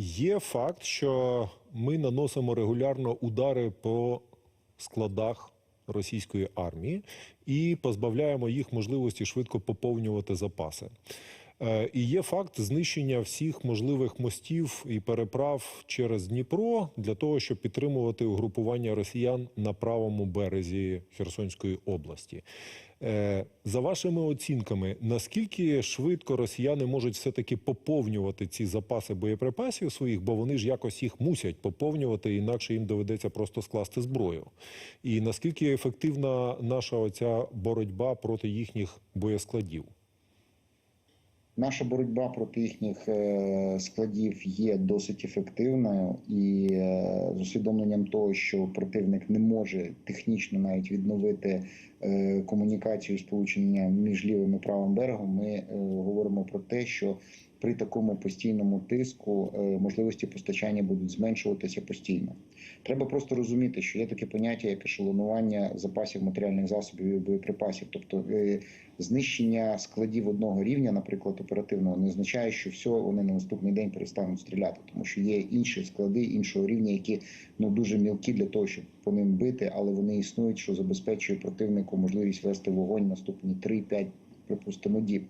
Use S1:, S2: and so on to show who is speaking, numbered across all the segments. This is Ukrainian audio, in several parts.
S1: Є факт, що ми наносимо регулярно удари по складах російської армії і позбавляємо їх можливості швидко поповнювати запаси. Е, І є факт знищення всіх можливих мостів і переправ через Дніпро для того, щоб підтримувати угрупування росіян на правому березі Херсонської області. Е, За вашими оцінками, наскільки швидко росіяни можуть все-таки поповнювати ці запаси боєприпасів своїх, бо вони ж якось їх мусять поповнювати, інакше їм доведеться просто скласти зброю. І наскільки ефективна наша оця боротьба проти їхніх боєскладів?
S2: Наша боротьба проти їхніх е, складів є досить ефективною, і е, з усвідомленням того, що противник не може технічно навіть відновити е, комунікацію сполучення між лівим і правим берегом, ми говоримо про те, що при такому постійному тиску е, можливості постачання будуть зменшуватися постійно. Треба просто розуміти, що є таке поняття як ешелонування запасів матеріальних засобів і боєприпасів, тобто е, знищення складів одного рівня, наприклад, оперативного, не означає, що все вони на наступний день перестануть стріляти, тому що є інші склади іншого рівня, які ну дуже мілкі для того, щоб по ним бити, але вони існують, що забезпечує противнику можливість вести вогонь наступні 3-5, припустимо, діб.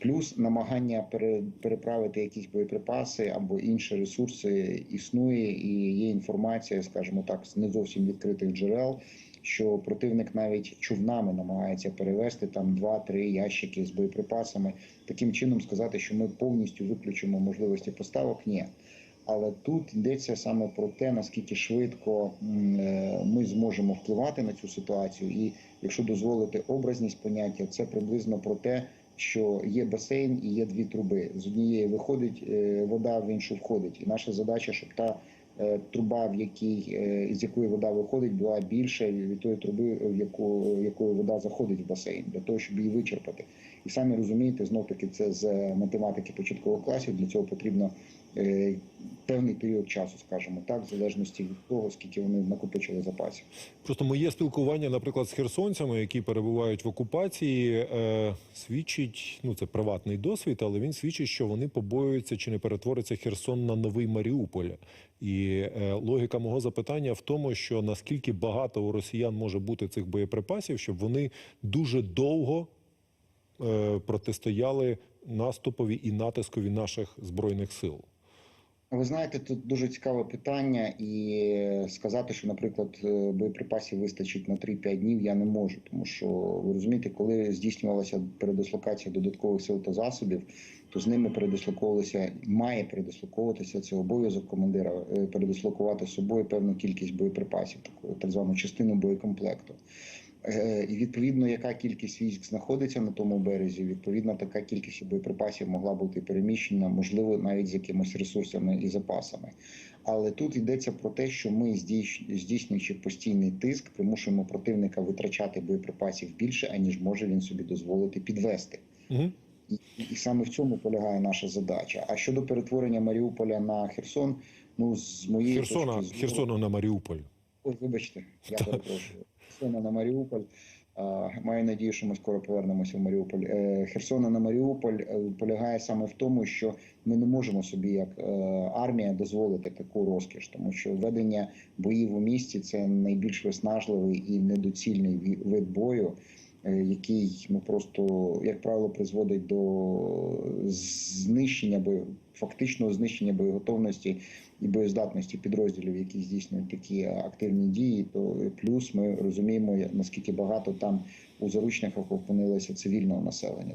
S2: Плюс намагання пере- переправити якісь боєприпаси або інші ресурси існує, і є інформація, скажімо так, з не зовсім відкритих джерел, що противник навіть човнами намагається перевести там 2-3 ящики з боєприпасами. Таким чином сказати, що ми повністю виключимо можливості поставок, ні. Але тут йдеться саме про те, наскільки швидко е, ми зможемо впливати на цю ситуацію. І якщо дозволити образність поняття, це приблизно про те, що є басейн і є дві труби. З однієї виходить е, вода, в іншу входить. І наша задача, щоб та труба, в якій е, з якої вода виходить, була більша від тої труби, в яку якою вода заходить в басейн, для того, щоб її вичерпати. І самі розумієте, знов таки це з математики початкових класів. Для цього потрібно е, певний період часу, скажімо так, в залежності від того, скільки вони накопичили запасів.
S1: Просто моє спілкування, наприклад, з херсонцями, які перебувають в окупації, е, свідчить, ну це приватний досвід, але він свідчить, що вони побоюються, чи не перетвориться Херсон на новий Маріуполь. І е, логіка мого запитання в тому, що наскільки багато у росіян може бути цих боєприпасів, щоб вони дуже довго е, протистояли наступові і натискові наших збройних сил.
S2: Ви знаєте, тут дуже цікаве питання, і сказати, що, наприклад, е, боєприпасів вистачить на 3-5 днів, я не можу, тому що ви розумієте, коли здійснювалася передислокація додаткових сил та засобів, то з ними передислоковувалися, має передислоковуватися це обов'язок командира е, передислокувати з собою певну кількість боєприпасів, таку так звану частину боєкомплекту. Е, І відповідно, яка кількість військ знаходиться на тому березі, відповідно, така кількість боєприпасів могла бути переміщена, можливо, навіть з якимись ресурсами і запасами. Але тут йдеться про те, що ми здійс- здійснюючи постійний тиск, примушуємо противника витрачати боєприпасів більше, аніж може він собі дозволити підвести.
S1: Угу.
S2: І, і саме в цьому полягає наша задача. А щодо перетворення Маріуполя на Херсон, ну з моєї
S1: Херсона,
S2: точки зору,
S1: Херсона на Маріуполь.
S2: Вибачте, я перепрошую. Херсона на Маріуполь. Маю надію, що ми скоро повернемося в Маріуполь. Е, Херсона на Маріуполь е, полягає саме в тому, що ми не можемо собі, як е, армія, дозволити таку розкіш, тому що ведення боїв у місті це найбільш виснажливий і недоцільний вид бою, який ну просто, як правило, призводить до знищення бою, фактичного знищення боєготовності і боєздатності підрозділів, які здійснюють такі активні дії. То плюс ми розуміємо наскільки багато там у заручниках опинилося цивільного населення.